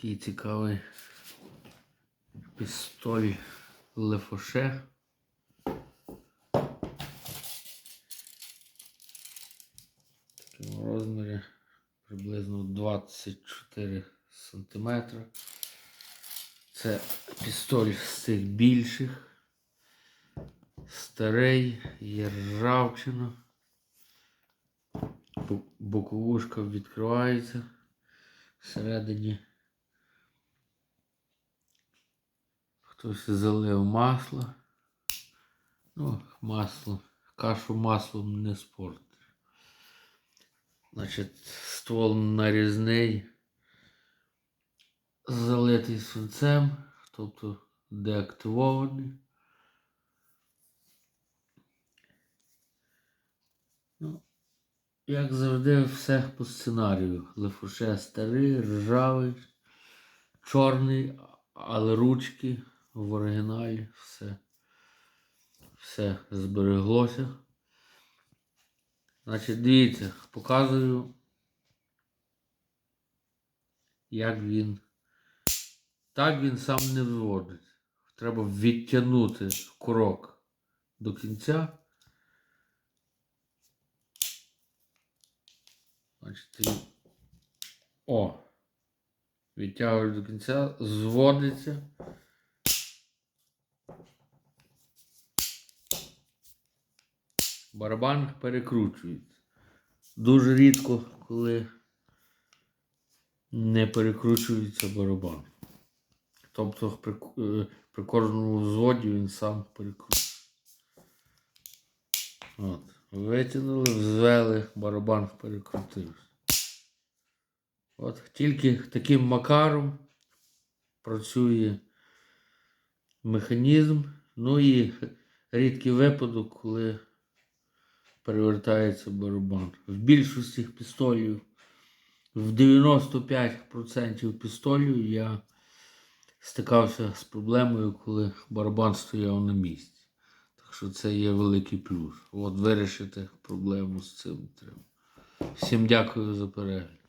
Такий цікавий пістоль Лефоше. Такому розмірі приблизно 24 сантиметри. Це пістоль з цих більших. Старий, є ржавчина. Боковушка відкривається всередині. Хтось залив масло. Ну, масло. Кашу маслом не спортиш. Значить, ствол нарізний, залитий свинцем, тобто деактивований. Ну, як завжди, все по сценарію. Лефуше старий, ржавий, чорний, але ручки в оригіналі все, все збереглося. Значить, дивіться, показую, як він. Так він сам не виводить. Треба відтягнути курок до кінця. Значить, о, відтягуєш до кінця, зводиться. Барабан перекручується. Дуже рідко, коли не перекручується барабан. Тобто при, е, при кожному взводі він сам перекручується. От. Витягнули, взвели, барабан перекрутився. От тільки таким макаром працює механізм. Ну і рідкий випадок, коли перевертається барабан. В більшості пістолів, в 95% пістолів я стикався з проблемою, коли барабан стояв на місці. Так що це є великий плюс. От вирішити проблему з цим треба. Всім дякую за перегляд.